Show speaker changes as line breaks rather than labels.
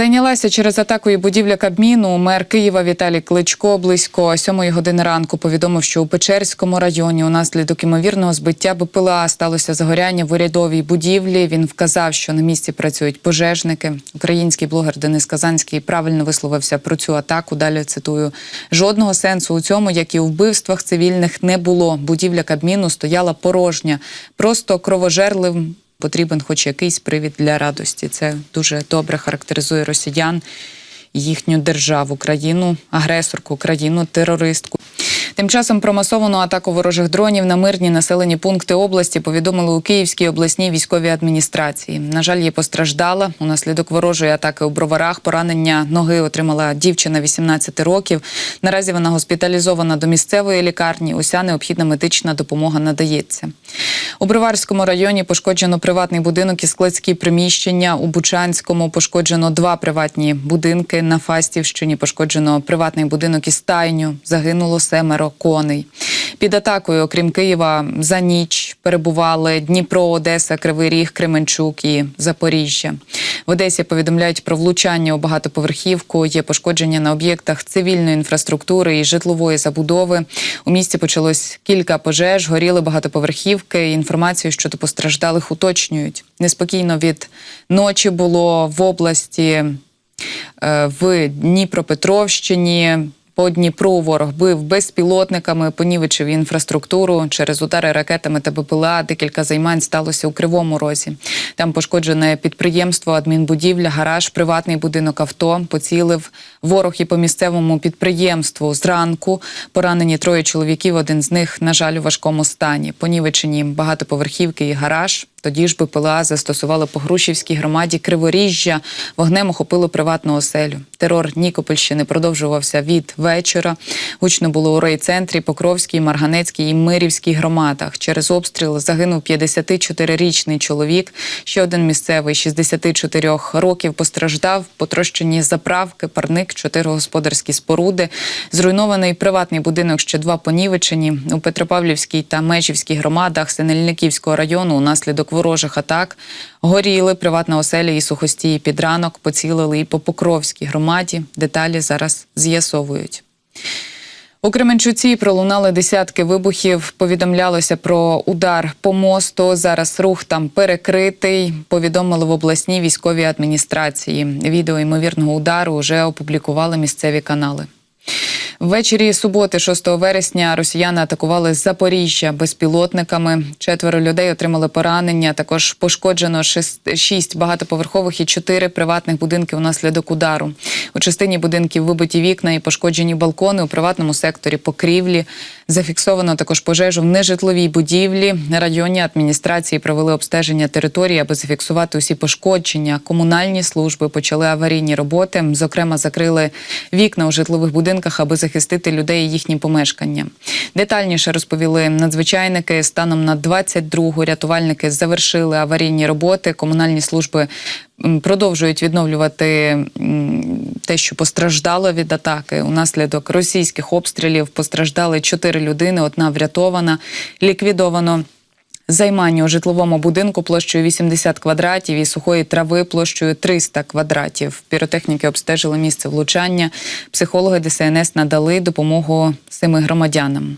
Зайнялася через атаку і будівля Кабміну. Мер Києва Віталій Кличко близько сьомої години ранку повідомив, що у Печерському районі унаслідок імовірного збиття БПЛА сталося загоряння в урядовій будівлі. Він вказав, що на місці працюють пожежники. Український блогер Денис Казанський правильно висловився про цю атаку. Далі цитую: жодного сенсу у цьому, як і у вбивствах цивільних, не було. Будівля Кабміну стояла порожня, просто кровожерливим потрібен хоч якийсь привід для радості. Це дуже добре характеризує росіян, їхню державу, країну, агресорку, країну, терористку. Тим часом про масовану атаку ворожих дронів на мирні населені пункти області повідомили у Київській обласній військовій адміністрації. На жаль, є постраждала. Унаслідок ворожої атаки у броварах поранення ноги отримала дівчина 18 років. Наразі вона госпіталізована до місцевої лікарні. Уся необхідна медична допомога надається. У Броварському районі пошкоджено приватний будинок і складські приміщення. У Бучанському пошкоджено два приватні будинки. На Фастівщині пошкоджено приватний будинок і стайню. Загинуло семеро коней. Під атакою, окрім Києва, за ніч перебували Дніпро, Одеса, Кривий Ріг, Кременчук і Запоріжжя. В Одесі повідомляють про влучання у багатоповерхівку. Є пошкодження на об'єктах цивільної інфраструктури і житлової забудови. У місті почалось кілька пожеж, горіли багатоповерхівки. Інформацію щодо постраждалих уточнюють. Неспокійно від ночі було в області е, в Дніпропетровщині. По Дніпру ворог бив безпілотниками, понівечив інфраструктуру через удари ракетами та БПЛА. Декілька займань сталося у Кривому Розі. Там пошкоджене підприємство, адмінбудівля, гараж, приватний будинок авто. Поцілив ворог і по місцевому підприємству. Зранку поранені троє чоловіків. Один з них, на жаль, у важкому стані. Понівечені багатоповерхівки і гараж. Тоді ж БПЛА застосували по Грушівській громаді Криворіжжя. Вогнем охопило приватну оселю. Терор Нікопольщини продовжувався від вечора. Гучно було у райцентрі, Покровській, Марганецькій і Мирівській громадах. Через обстріл загинув 54-річний чоловік. Ще один місцевий 64 років постраждав. Потрощені заправки, парник, чотири господарські споруди. Зруйнований приватний будинок, ще два понівечені. У Петропавлівській та Межівській громадах Синельниківського району унаслідок ворожих атак горіли приватна оселя і сухостії під ранок, поцілили і по Покровській громаді. Деталі зараз з'ясовують. У Кременчуці пролунали десятки вибухів. Повідомлялося про удар по мосту. Зараз рух там перекритий. Повідомили в обласній військовій адміністрації. Відео ймовірного удару вже опублікували місцеві канали. Ввечері суботи, 6 вересня, росіяни атакували Запоріжжя безпілотниками. Четверо людей отримали поранення. Також пошкоджено шість багатоповерхових і чотири приватних будинки внаслідок удару. У частині будинків вибиті вікна і пошкоджені балкони у приватному секторі покрівлі. Зафіксовано також пожежу в нежитловій будівлі. Районні адміністрації провели обстеження території, аби зафіксувати усі пошкодження. Комунальні служби почали аварійні роботи. Зокрема, закрили вікна у житлових будинках, аби захистити людей і їхні помешкання. Детальніше розповіли надзвичайники. Станом на 22-го рятувальники завершили аварійні роботи. Комунальні служби продовжують відновлювати те, що постраждало від атаки. Унаслідок російських обстрілів постраждали чотири людини. Одна врятована, ліквідовано. Займання у житловому будинку площею 80 квадратів і сухої трави площею 300 квадратів. Піротехніки обстежили місце влучання. Психологи ДСНС надали допомогу семи громадянам.